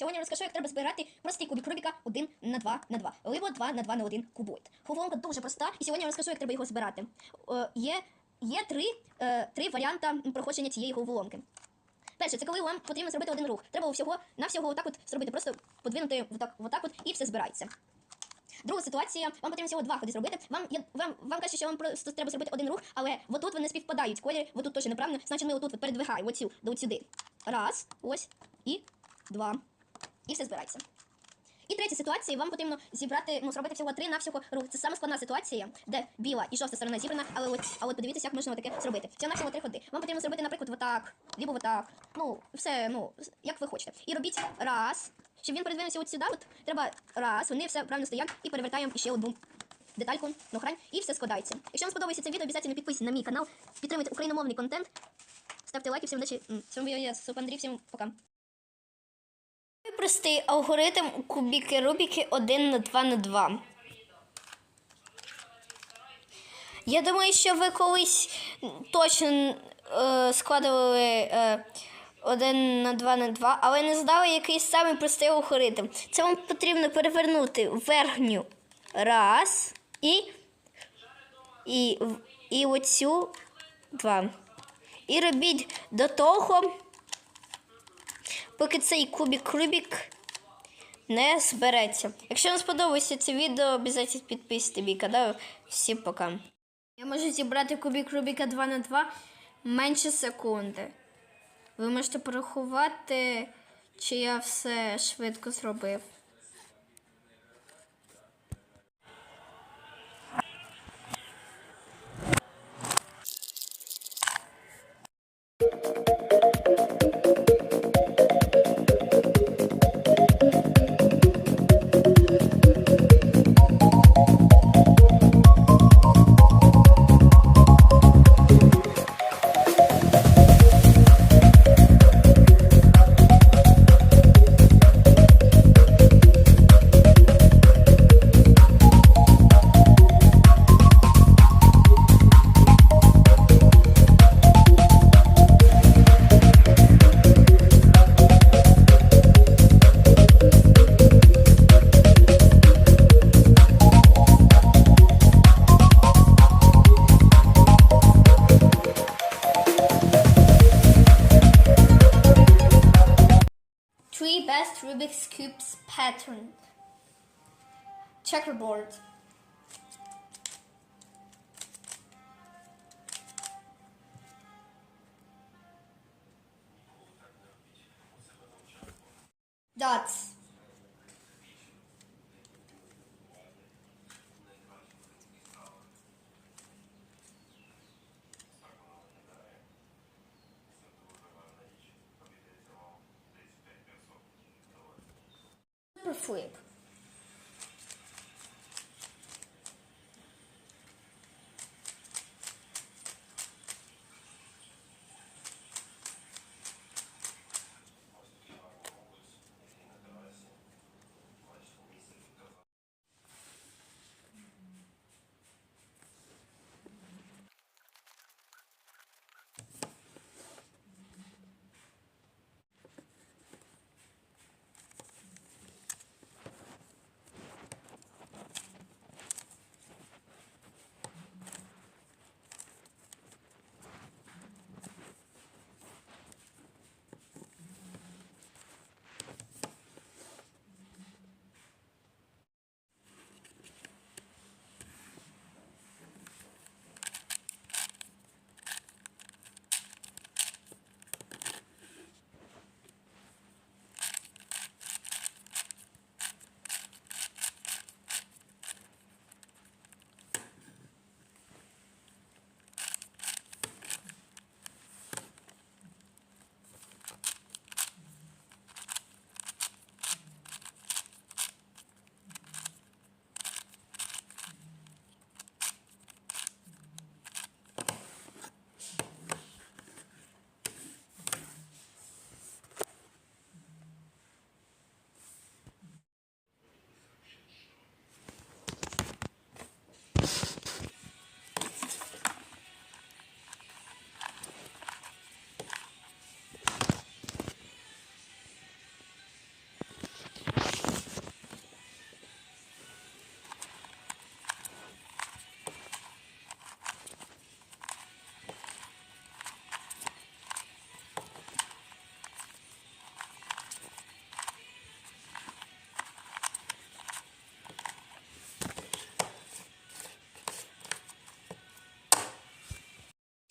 Сьогодні розкажу, як треба збирати простий кубик Рубіка 1 на 2 на 2, або 2 на 2 на 1 кубоїд. Головоломка дуже проста, і сьогодні я розкажу, як треба його збирати. Е, є, є три, е, три варіанти проходження цієї головоломки. Перше, це коли вам потрібно зробити один рух. Треба всього на всього отак от зробити, просто подвинути отак, отак от і все збирається. Друга ситуація, вам потрібно всього два ходи зробити. Вам, я, вам, вам кажуть, що вам просто треба зробити один рух, але отут вони співпадають. Колір, отут теж неправильно, значить ми отут от передвигаємо оцю до сюди. Раз, ось, і два. І все збирається. І третя ситуація, вам потрібно зібрати, ну, зробити всього три на всього рух. Це саме складна ситуація, де біла і жовта сторона зібрана, але от, а от подивіться, як можна таке зробити. Всього на всього три ходи. Вам потрібно зробити, наприклад, отак, лібо отак. Ну, все, ну, як ви хочете. І робіть раз, щоб він передвинувся от сюди, от треба раз, вони все правильно стоять, і перевертаємо ще одну детальку на охрань, і все складається. Якщо вам сподобається це відео, обов'язково підписуйтесь на мій канал, підтримуйте україномовний контент, ставте лайки, всім удачі. Всім я Андрій, всім пока. Простий алгоритм кубіки Рубіки 1 на 2 на 2. Я думаю, що ви колись точно е, складували е, 1 на 2 на 2, але не знали, який самий простий алгоритм. Це вам потрібно перевернути верхню раз і, і, і оцю два. І робіть до того поки цей кубік Рубік не збереться. Якщо вам сподобається це відео, обов'язково підписуйте мій канал. Всім пока. Я можу зібрати кубік Рубіка 2 на 2 менше секунди. Ви можете порахувати, чи я все швидко зробив. Rubik's Cubes pattern. Checkerboard. Dots. fuebo.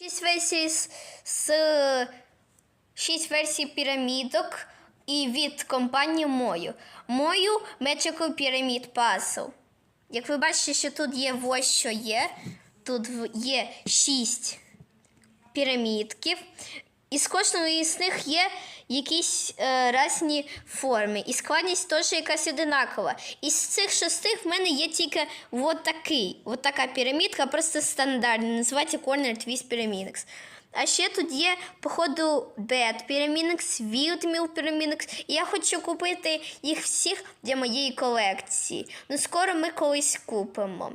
6 версій з, з 6 версій пірамідок і від компанії Мою. Мою Magical Pyramid Puzzle. Як ви бачите, що тут є ось що є. Тут є 6 пірамідків. І з кожної з них є якісь е, різні форми. І складність теж якась одинакова. Із цих шести в мене є тільки от такий, така пірамідка, просто стандартна, називається Corner Twist Pyramids. А ще тут є, походу, Dead Pyramids, Wild Mill Pyramids. І я хочу купити їх всіх для моєї колекції. Ну, скоро ми колись купимо.